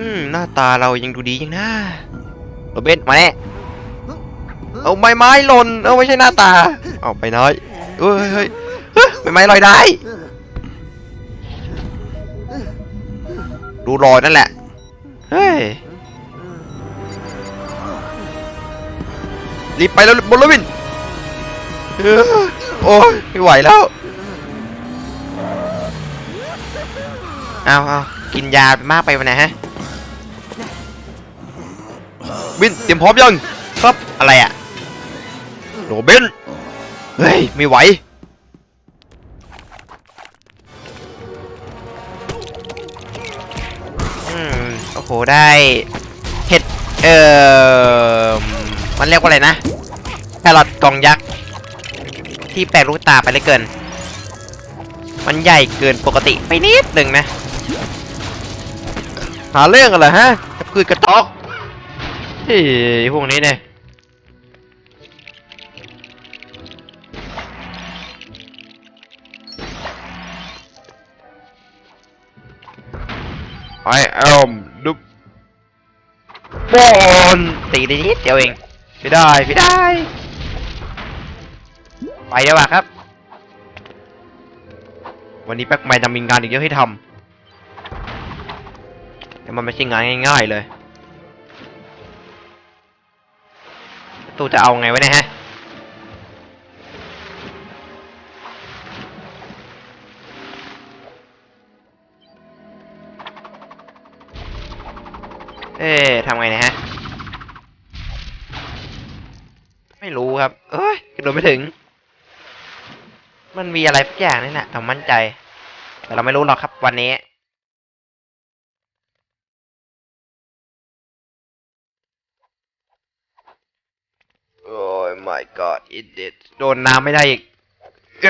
อืมหน้าตาเรายังดูดียังนะโรเบนมาแน่เอาไม้ไม้หล่นเอาไม่ใช่หน้าตา เอาไปน้อยเฮ้ยเฮ้ยเฮ้ยไม้ไม้ลอยได้ ดูรอยนั่นแหละ เฮ้ย รีบไปแล้วบนรถวินเออโอ้ยไม่ไหวแล้ว เอาเอากินยาไปมากไปวันไหนฮะ บินเตรียมพร้อมยังครับอะไรอะโรเบนเฮ้ยไม่ไหวอืมโอ้โหได้เห็ดเอ่อมันเรียกว่าอะไรนะแครอทกล่องยักษ์ที่แปลกลูกตาไปเลยเกิน มันใหญ่เกินปกติไปนิดหนึ่งนะ หาเรื่องกันเหรอฮะจะพืชกระจอก เฮ้ยพวกนี้เนี่ย I am the บบอลตีได้นิดเดียวเองไม่ได้ไม่ได้ ไปดีกว่าครับ วันนี้แป๊กไมดำมีงานอีกเยอะให้ทำแต่มันไม่ใช่งานง่ายๆเลย ตู้จะเอาไงวะเนี่ยฮะเอ๊ะทำไงเนะฮะ ไม่รู้ครับ เอ้ยกระโดดไม่ถึง มันมีอะไรสักอย่างนี่แหละผมมั่นใจ แต่เราไม่รู้หรอกครับวันนี้ โอ้ย my god it did โดนน้ำไม่ได้อีกเอ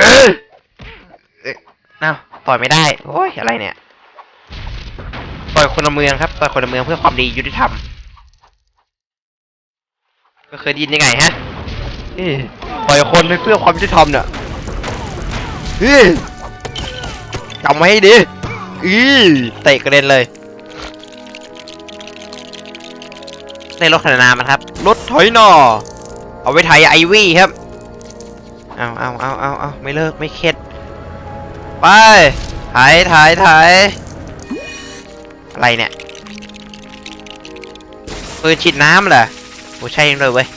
อ้ยเอ้าต่อยไม่ได้ โอ้ยอะไรเนี่ย ต่อยคนละเมืองครับ ต่อยคนละเมืองเพื่อความดียุติธรรม ก็เคยด้ยินยังไงฮะเอ้ยต่อยคนเพื่อความยุติธรรมเนี่ยจำไว้ให้ดีอีเตะกระเด็นเลยในรถขนานมันครับ รถถอยหนอ เอาไว้ไถไอวี่ครับ เอาเอาเอาเอาเอาไม่เลิกไม่เข็ด ไปไถไถไถอะไรเนี่ยปืนฉีดน้ำเหรอโอ้ใช่เลยเว้ย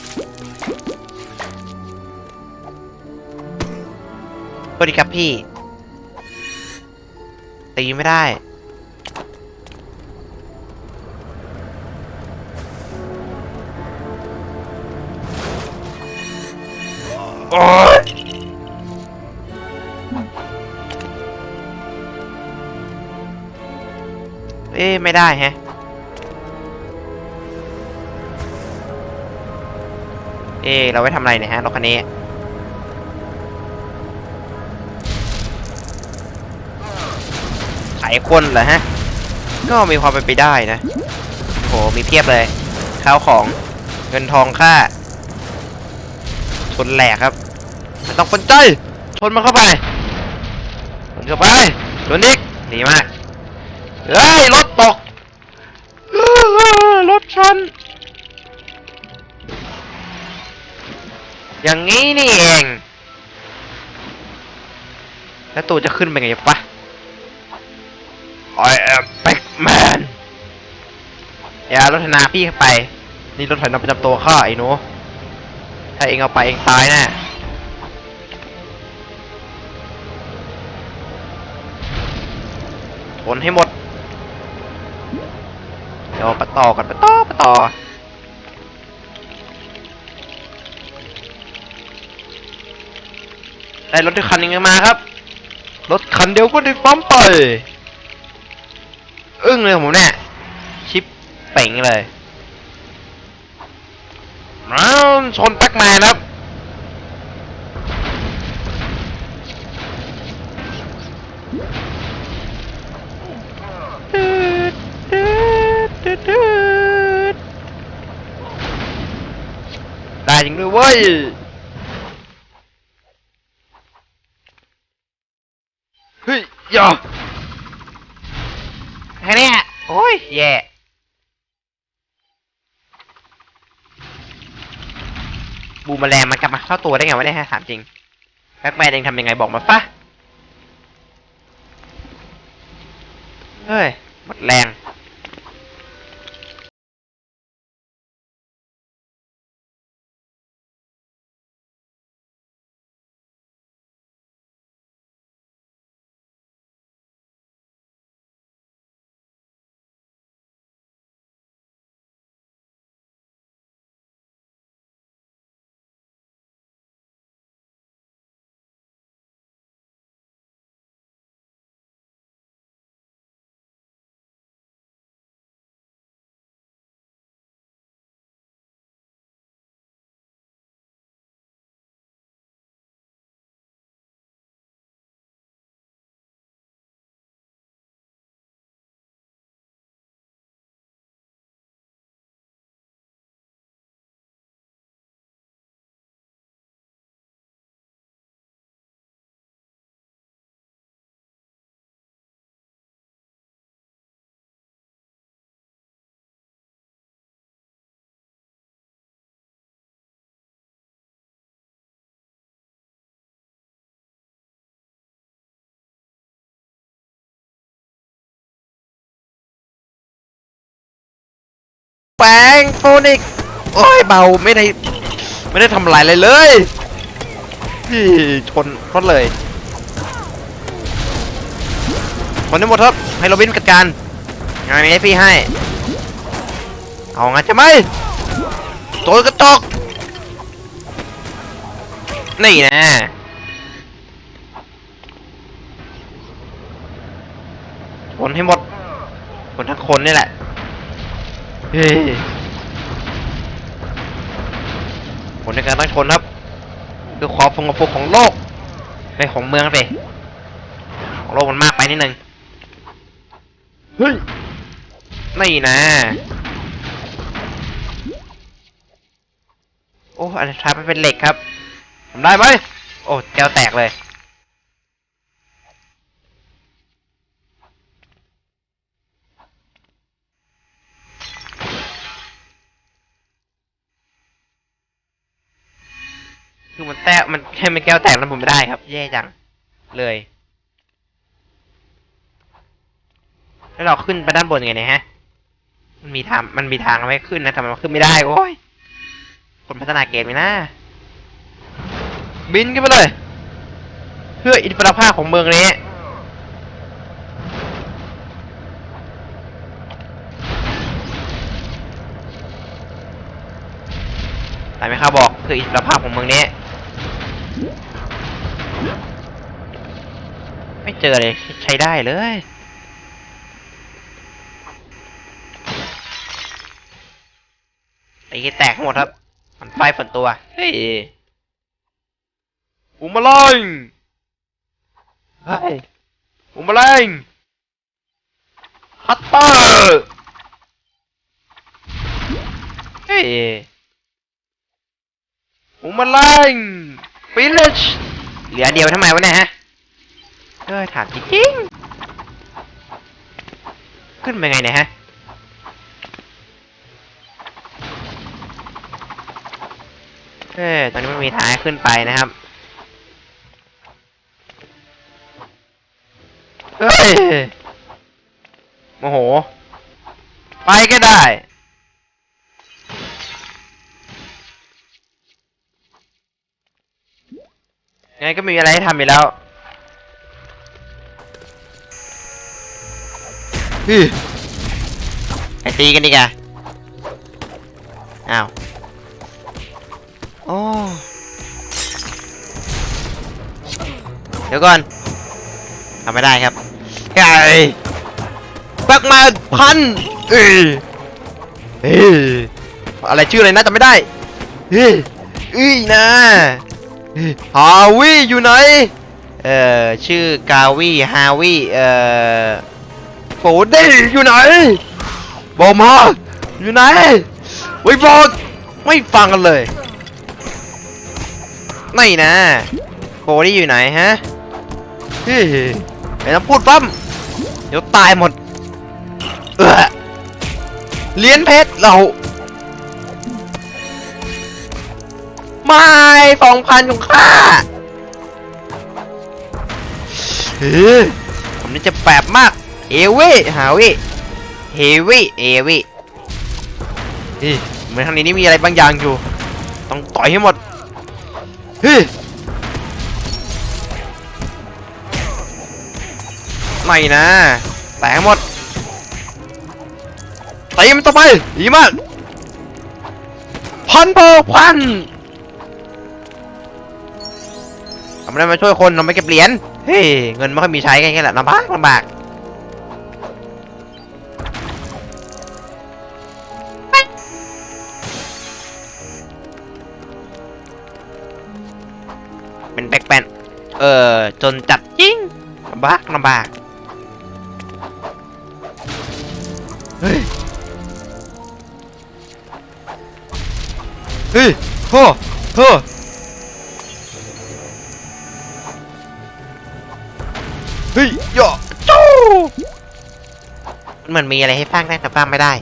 สวัสดีครับพี่ ตีไม่ได้ โอ๊ยเอ๊ะไม่ได้แฮะเอ๊ะเราไว้ทำอะไรเนี่ยฮะรถคันนี้ขายคนเหรอฮะ ก็มีความเป็นไปได้นะโหมีเพียบเลยข้าวของเงินทองค่าชนแหลกครับ ไม่ต้องสนใจชนมันเข้าไปชนเข้าไปชนอีกดีมากเฮ้ยรถตกรถชนอย่างนี้นี่เอง แล้วตัวจะขึ้นไปไงปะ I am Pac-Man อย่ารถนาพี่เข้าไป นี่รถไถนาประจำตัวข้าไอ้หนู ถ้าเองเอาไปเองตายแน่ นให้หมด เดี๋ยวปะต่อกันปะต่อปะต่อได้รถคันนึงมาครับ รถคันเดียวก็ได้ปั๊มไป อึ้งเลยผมเนี่ย ชิปเป่งเลยอ้าชนแป๊กแมนครับ เว้ยเฮ้ยอย่าแค่นี้โอ้ยแย่บูมแมลงมันกลับมาเข้าตัวได้ไงวะเนี่ยฮะถามจริงแบ็คแมนเองทำยังไงบอกมาปะเฮ้ยหมดแรง แปงโฟนิกโอ้ยเบาไม่ได้ไม่ได้ทำลายอะไรเลยพี่ชนรถเลยคนทั้งหมดครับให้โรบินจัดการงานนี้พี่ให้ เอางั้นใช่ไหมตัวกระจอกนี่นะชนให้หมดคนทั้งคนนี่แหละ เฮ้ยผลในการตั้งชนครับคือความสงบสุขของโลกไปของเมืองไปของโลกมันมากไปนิดนึงเฮ้ยนี่นะโอ้อันท้ายมันเป็นเหล็กครับทำได้ไหมโอ้แก้วแตกเลย คือ มันแตกมันแค่เป็นแก้วแตกแล้วผมไม่ได้ครับ แย่จัง เลย แล้วเราขึ้นไปด้านบนไงเนี่ยฮะ มันมีทางมันมีทางเอาไว้ขึ้นนะแต่มันขึ้นไม่ได้ โอ้ย คนพัฒนาเกมนี่นะ บินขึ้นไปเลย เพื่ออิสรภาพของเมืองนี้ตามไหมครับบอกคืออิสรภาพของเมืองนี้ เจอเลยใช้ได้เลยตีแตกหมดครับ มันไฟฝนตัว เฮ้ยอุมาลังเฮ้ยอุมาลังฮัตเตอร์เฮ้ยอุมาลังฟิลเลชเหลือเดียวทำไมวะเนี่ยฮะเออถามจริงๆขึ้นไปไงเนี่ยฮะเออตอนนี้มันมีทางขึ้นไปนะครับเฮ้ยโมโห ไปก็ได้ไงก็ไม่มีอะไรให้ทำอยู่แล้ว ฮึไปตีกันดีกว่าอ้าวโอ้เดี๋ยวก่อนทำไม่ได้ครับไก่ปักมาพันเอ้ยเฮ้ยอะไรชื่ออะไรนะจำไม่ได้เฮ้ยอีนะฮาวิอยู่ไหนเอ่อชื่อกาวิฮาวิเอ่อ โฟดี้อยู่ไหนบอกมาอยู่ไหนไว้บอกไม่ฟังกันเลยไม่นะโฟดี้อยู่ไหนฮะเฮ้ยไม่ต้องพูดปั๊มเดี๋ยวตายหมดเออเลี้ยนเพชรเราไไม่สองพันของข้าเฮ้ยผมนี่จะแปบมาก เอวิหาวิเฮวิเอวิเฮ้ยเหมือนทางนี้นี่มีอะไรบางอย่างอยู่ ต้องต่อยให้หมดเฮ้ยไม่นะแตกหมดตีมันต่อไปดีมากพันเปพันเราไม่ได้มาช่วยคนเราไม่เก็บเหรียญ เฮ้ย เงินไม่ค่อยมีใช้กันแค่แหละลำบากลำบาก เออ จนจัดจริงลำบากลำบาก เฮ้ย เฮ้ยโฮ่โฮ่เฮ้ยย่อจู้มันเหมือนมีอะไรให้สร้างได้แต่สร้างไม่ได้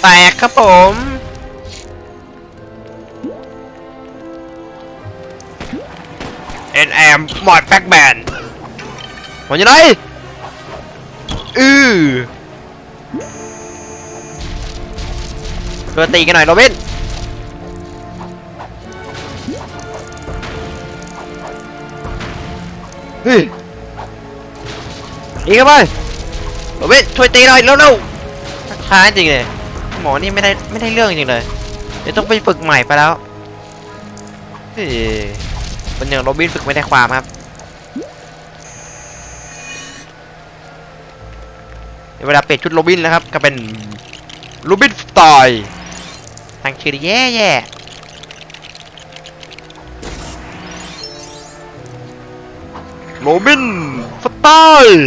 แตกครับผม มหมอดแบ็กแบนมันอยู่ไหนอือเพื่อตีกันหน่อยโรบินเฮ้ยตีกันไปโรบินช่วยตีหน่อยเร็วๆช้าจริงเลยหมอนี่ไม่ได้ไม่ได้เรื่องจริงเลยเดี๋ยวต้องไปฝึกใหม่ไปแล้วเฮ้ย คนอย่างโรบินฝึกไม่ได้ความครับเวลาเปลี่ยนชุดโรบินนะครับ ก็เป็นโรบินสไตล์ตั้งชื่อแย่แย่โรบินสไตล์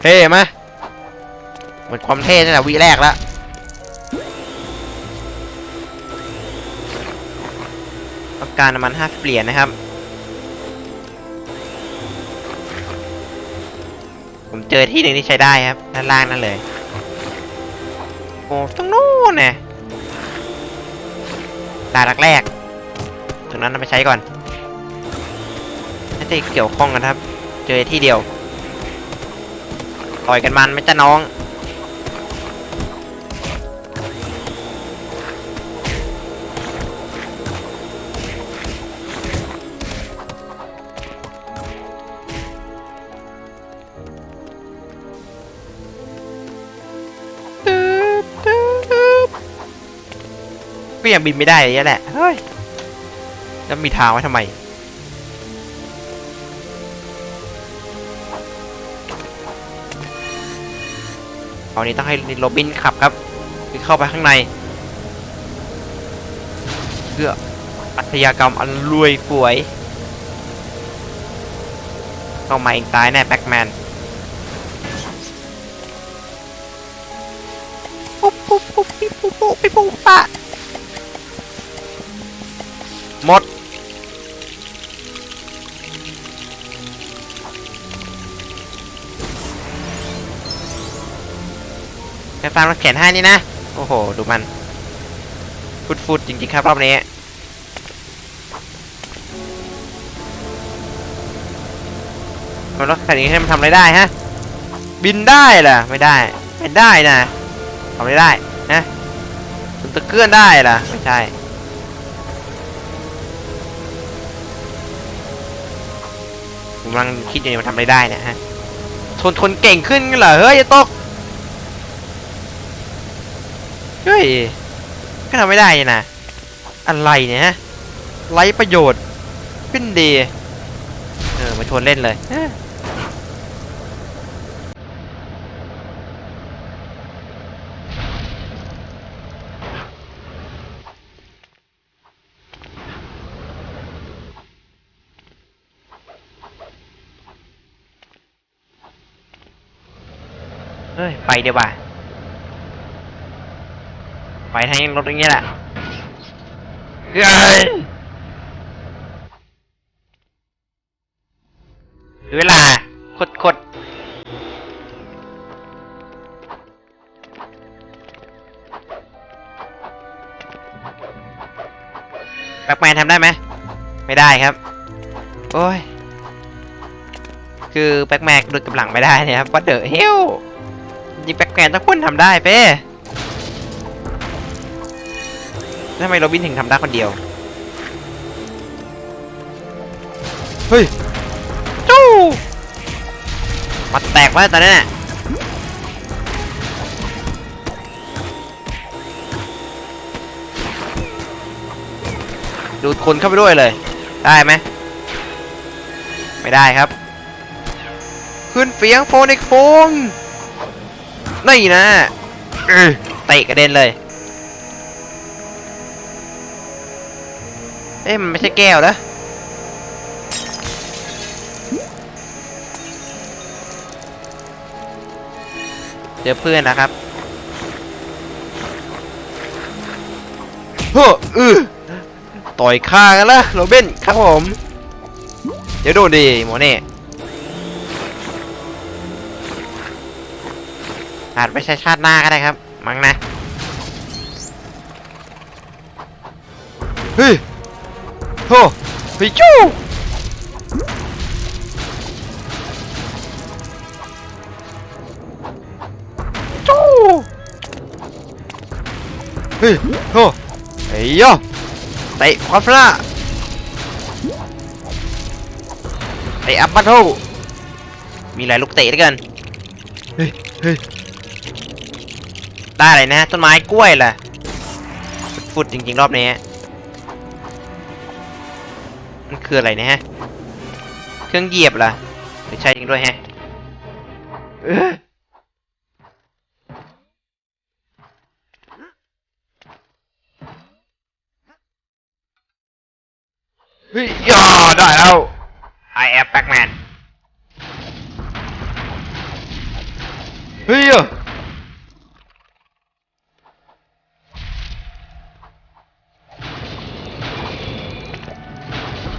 เท่ไหมเหมือนความเท่นี่แหละวีแรกแล้ว ต้องการน้ำมันห้าเปลี่ยนนะครับ ผมเจอที่หนึ่งที่ใช้ได้ครับด้านล่างนั่นเลยโอ้ตรงนู้นไงตาดักแรกตรงนั้นเอาไปใช้ก่อนน่าจะเกี่ยวข้องกันครับ เจอที่เดียวต่อยกันมันไม่จ้าน้อง ก็ยังบินไม่ได้อย่างนี้ยแหละ เฮ้ย แล้วมีทางไว้ทำไมตอนนี้ต้องให้โรบินขับครับคือเข้าไปข้างใน เพื่ออาชญากรรมอันรวยป่วยต้องมาเองตายแน่แบ็กแมนปุ๊บปุ๊บปุ๊บปิ๊บปุ๊บปุ๊บปิ๊บปุ๊บปะ แค่ฟังรถเข็นให้นี่นะ โอ้โห ดูมัน ฟุดฟุดจริงๆครับรอบนี้ มันรถคันนี้ให้มันทำอะไรได้ฮะ บินได้เหรอไม่ได้ไม่ได้นะทำอะไรได้นะมันตะเกื้อนได้เหรอไม่ใช่ผมกำลังคิดอยู่มันทำอะไรได้เนะฮะทนทนเก่งขึ้นเหรอเฮ้ยตก เฮ้ย ก็ทำไม่ได้นี่นะ อะไรเนี่ยฮะไรประโยชน์ขึ้นดี เออ มาชวนเล่นเลยเฮ้ย ไปเดี๋ยวว่ะ ไปทางรถอย่างเงี้ยแหละเฮ้ยเวลาคดคดแบ็กแมนทำได้ไหม ไม่ได้ครับ โอ้ย คือแบ็กแมนดูดกำลังไม่ได้นะครับว่าเดอะเฮลยิงแบ็กแมนต้องคนทำได้เป้ ทำไมโรบินถึงทำได้คนเดียว เฮ้ย จู้มาแตกว่าตอนนั้นน่ะดูดคนเข้าไปด้วยเลย ได้ไหม ไม่ได้ครับ ขึ้นเฟียงโฟนอีกโฟงนี่นะเอ้ยเตะกระเด็นเลย เอ๊ะมันไม่ใช่แก้วนะเจอเพื่อนนะครับเฮ้ออือต่อยข้ากันละโรเบนครับผม เดี๋ยวโดนดีหมอนี่อาจไม่ใช่ชาติหน้าก็ได้ครับ มั้งนะ เฮ้ย โธ่เฮ้ยจู้จู้เฮ้ยโธ่เฮ้ยย่อเตะควาฟล่าเตะอัปปะโธมีหลายลูกเตะด้วยกัน เฮ้ยเฮ้ยได้เลยนะต้นไม้กล้วยแหละฟุดจริงๆ รอบนี้ คืออะไรเนี่ยฮะ เครื่องเหยียบเหรอไม่ใช่จริงด้วยแฮะเอ้อเฮ้ยย่าได้แล้ว I am Pac-Man เฮ้ย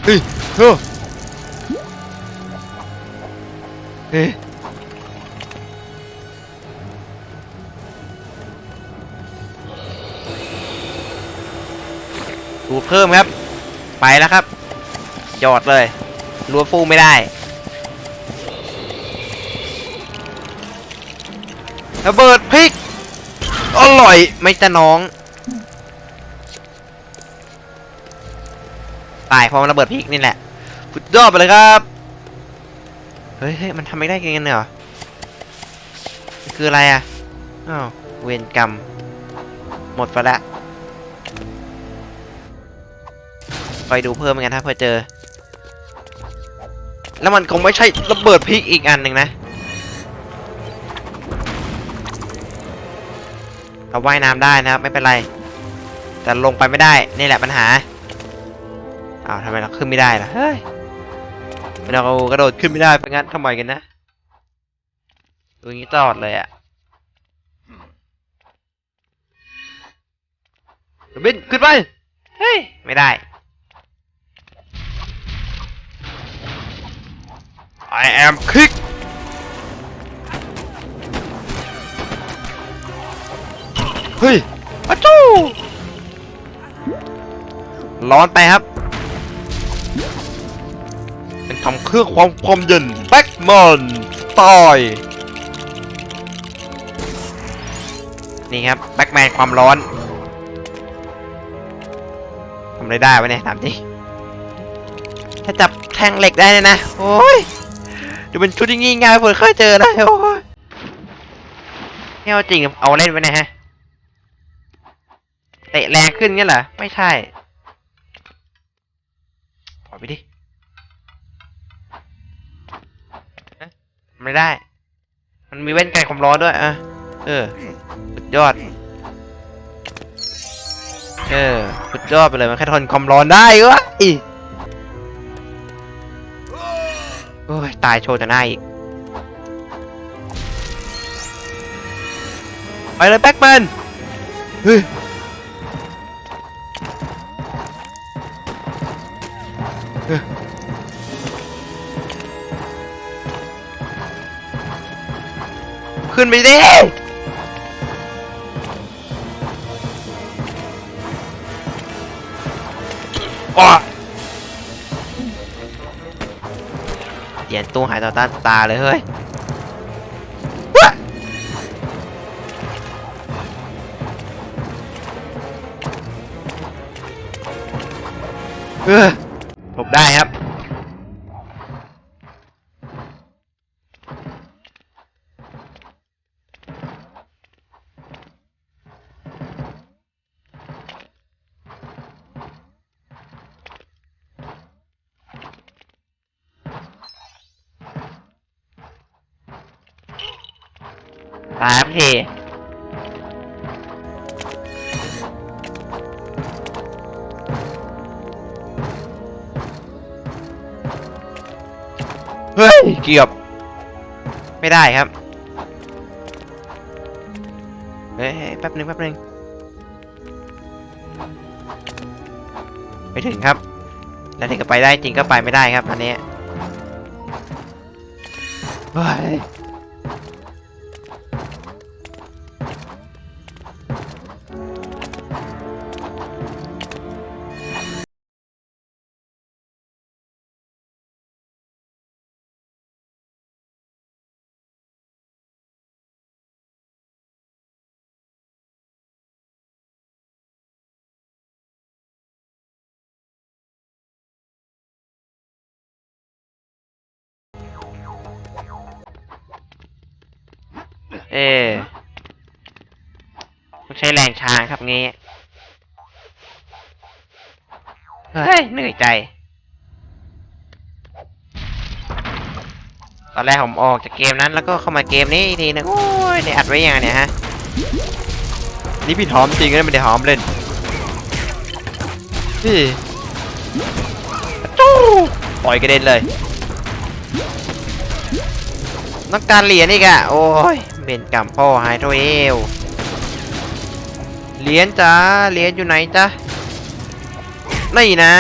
เฮ้ยเฮ้ยเฮ้ยดูเพิ่มครับ ไปแล้วครับ หยอดเลยรัวฟูไม่ได้ระเบิดพริก อร่อย ไม่จะน้อง ตายเพราะมันระเบิดพริกนี่แหละสุดยอดไปเลยครับ เฮ้ยมันทำไม่ได้กันเหรอ คืออะไรอะ อ้าวเวรกรรม หมดไปละไปดูเพิ่มกันถ้าเพื่อเจอ แล้วมันคงไม่ใช่ระเบิดพริกอีกอันหนึ่งนะเราว่ายน้ำได้นะครับไม่เป็นไร แต่ลงไปไม่ได้ นี่แหละปัญหา อ้าวทำไมเราขึ้นไม่ได้ล่ะเฮ้ยเรากระโดดขึ้นไม่ได้เป็นงั้นทำไมกันนะดูอย่างนี้ตลอดเลยอะบินขึ้นไป เฮ้ย ไม่ได้ I am kick เฮ้ยอะจู้ร้อนไปครับ เป็นทำเครื่องความความเย็นแบ็กมอนตายนี่ครับแบ็กแมนความร้อนทำอะไรได้วะเนี่ยถามจริงถ้าจับแทงเหล็กได้เนี่ยนะ โอ้ยดูเป็นชุดที่งี่ง่ายผมเคยเจอนะโอ้ยไม่เอาจริงเอาเล่นไว้นะฮะเตะแรงขึ้นงั้เหรอ ไม่ใช่ถอยไปดิ ไม่ได้ มันมีเว้นไกลความร้อนด้วยอะเออสุดยอด เออสุดยอดไปเลยมันแค่ทนความร้อนได้วะอีโอ้ยตายโชว์จะหน้าอีก ไปเลยแบ็กแมนเฮ้ย นไปดิอ้อเหรียญตู้หายต่อต้านตาเลยเฮ้ยว้าเออหลบได้ครับ ตาย ครับพี่เฮ้ย เกือบ ไม่ได้ครับ เฮ้ยแป๊บหนึงแป๊บหนึงไปถึงครับ แล้วถึงก็ไปได้จริงก็ไปไม่ได้ครับ อันนี้เฮ้ย เออต้องใช้แรงช้างครับงี้ เฮ้ยเหนื่อยใจ ตอนแรกผมออกจากเกมนั้นแล้วก็เข้ามาเกมนี้อีกทีนึงโอ้ยเนี่ยอัดไว้ยังไงเนี่ยฮะ นี่พี่หอมจริงนะไม่ได้หอมเล่นพี่จู้ปล่อยกระเด็นเลย ต้องการเหรียญอีกอะโอ้ย เบนกรรมพ่อหายตัวเอวเหรียญจ้าเหรียญอยู่ไหนจ้านี่นะ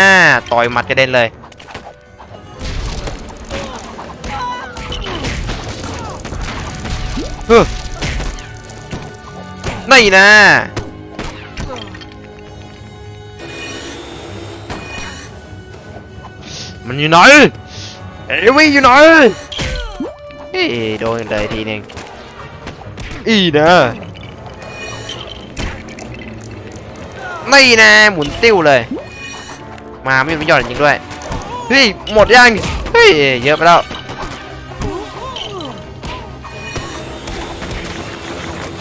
ต่อยหมัดกระเด็นเลย เฮ้อนี่นะมันอยู่ไหนเอวี่อยู่ไหนอีโดนเลยทีหนึ่ง อีนะไม่นะหมุนติ้วเลย มาไม่มีหย่อนจริงด้วยเฮ้ยหมดยังเฮ้ยเยอะไปแล้ว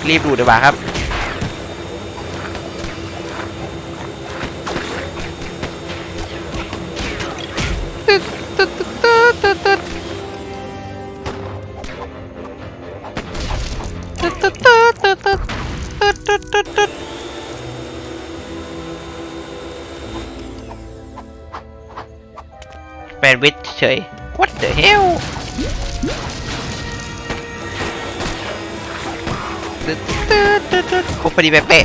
รีบดูดีกว่าครับ ฉย what the hell ตึ๊ดตึ๊ดตึ๊ดตึ๊ดโอ้พอดีเป๊ะ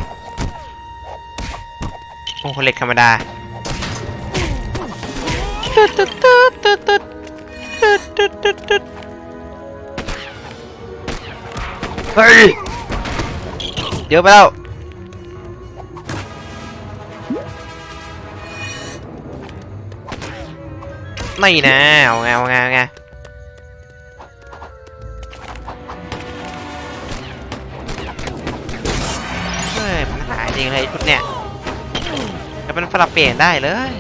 โอ้เหล็กธรรมดาตึ๊ดตึ๊ดตึ๊ดตึ๊ดตึ๊ดตึ๊ดตึ๊ดตึ๊ดตึ๊ดเฮ้ยเยอะไปแล้ว ไม่นะเอาไงเอาไงเอาไงเฮ้ยมันหายจริงเลยชุดเนี่ยจะเป็นฝรั่งเปลี่ยนได้เลย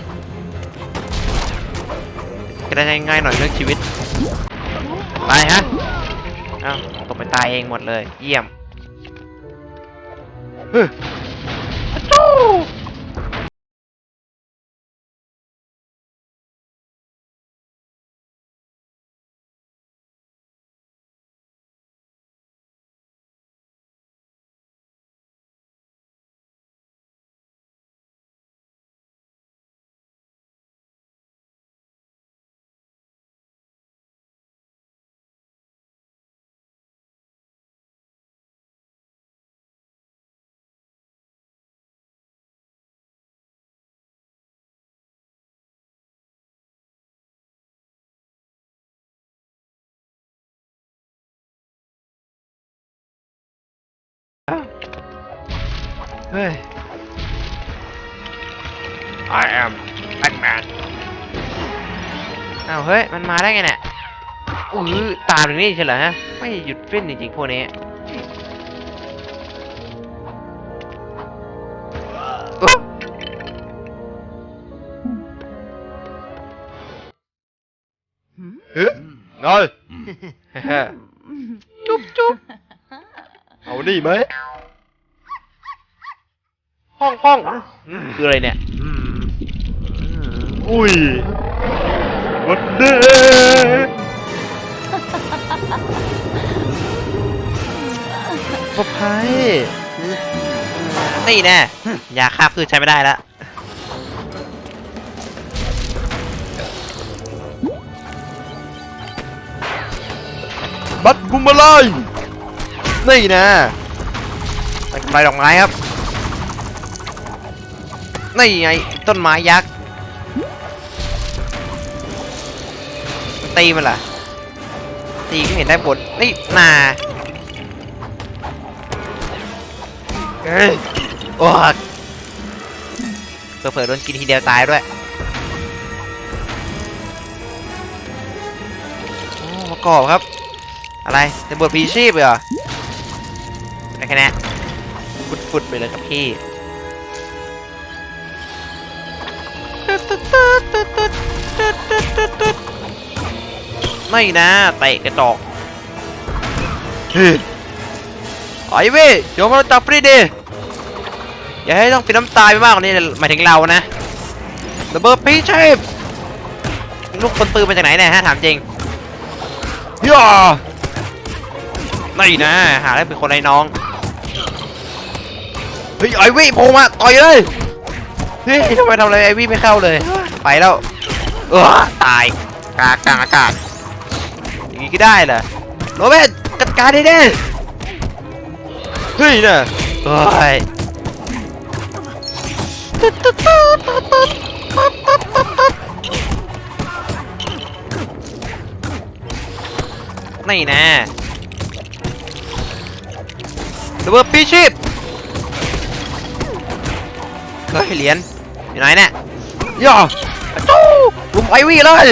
จะได้ง่ายๆหน่อยเรื่องชีวิตไปฮะอ้าวตกไปตายเองหมดเลย เยี่ยม เฮ้ย I am อ้าวเฮ้ย มันมาได้ไงเนี่ยอุ้ยตามถึงนี่ใช่เหรอฮะ ไม่หยุดฟินจริงๆพวกนี้อุ๊ยเฮ้ยไงจุ๊บจุ๊บเอาดิไหม ห้องห้องคืออะไรเนี่ย อุ้ยวันเด้ปะไพนี่แน่ยาฆ่าพืชใช้ไม่ได้แล้วบัตรกุมมาลายนี่นะไปทำลายดอกไม้ครับ นี่ไงต้นไม้ยักษ์ตีมันล่ะตีก็เห็นได้ผลนี่นาเอ้ยโอ้เผื่อๆโดนกินทีเดียวตายด้วยโอ้ประกอบครับ อะไรเป็นบทพีชีพเหรออะไรแค่นี้ฟุดๆไปเลยครับพี่ ไม่นะเตะกระจอกเฮ้ยไอ้เว้ยเดี๋ยวมาจับปรีดิอย่าให้ต้องปิดน้ำตายไปมากกว่านี้หมายถึงเรานะระเบิดพีเชฟลูกคนปืนมาจากไหนเนี่ยฮะถามจริงย่าไม่นะหาได้เป็นคนไอ้น้องเฮ้ยไอ้วิโผล่มาต่อยเลยเฮ้ยทำไมทำอะไรไอ้วิไม่เข้าเลย ไปแล้วเออตายกลางกลางอากาศ อย่างนี้ก็ได้เหรอโรเบิร์ตจัดการไดิเด้เฮ้ยนะเฮ้ยนี่นะระเบิดปีชีพเฮ้ยเหรียญอยู่ไหนเนี่ยย่าจู้ลุมไอวี่เลย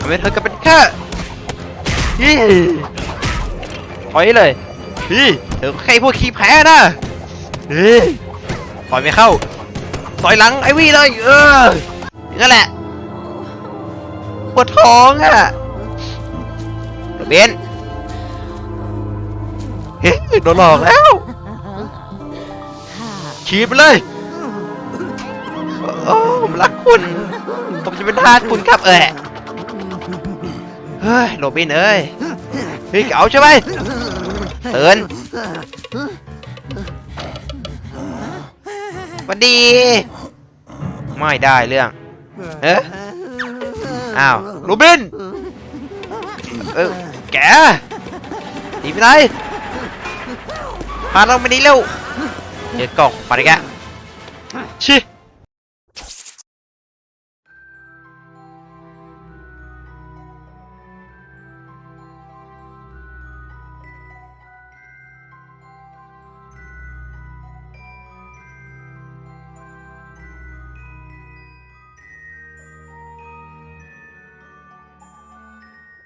ทำไมเธอก็เป็นแค่ ฮีถอยเลยฮีเดี๋ยวใครพวกขี้แพ้นะฮีถอยไม่เข้าต่อยหลังไอวี่เลยเออนั่นแหละปวดท้องอะโรเบนเฮ้ยโดนหลอกแล้วฉีดไปเลยโอ้ผมรักคุณผมจะเป็นทาสคุณครับเออ เฮ้ยโรบินเอ้ยเฮ้ยเก๋าใช่ไหมเตือนวัสดี ไม่ได้เรื่องเอ๊ะอ้าวโรบิน เออแกหนีไปไหนพาเราไปนี้เร็วเดี๋ยวกล่องไปดิแกชิ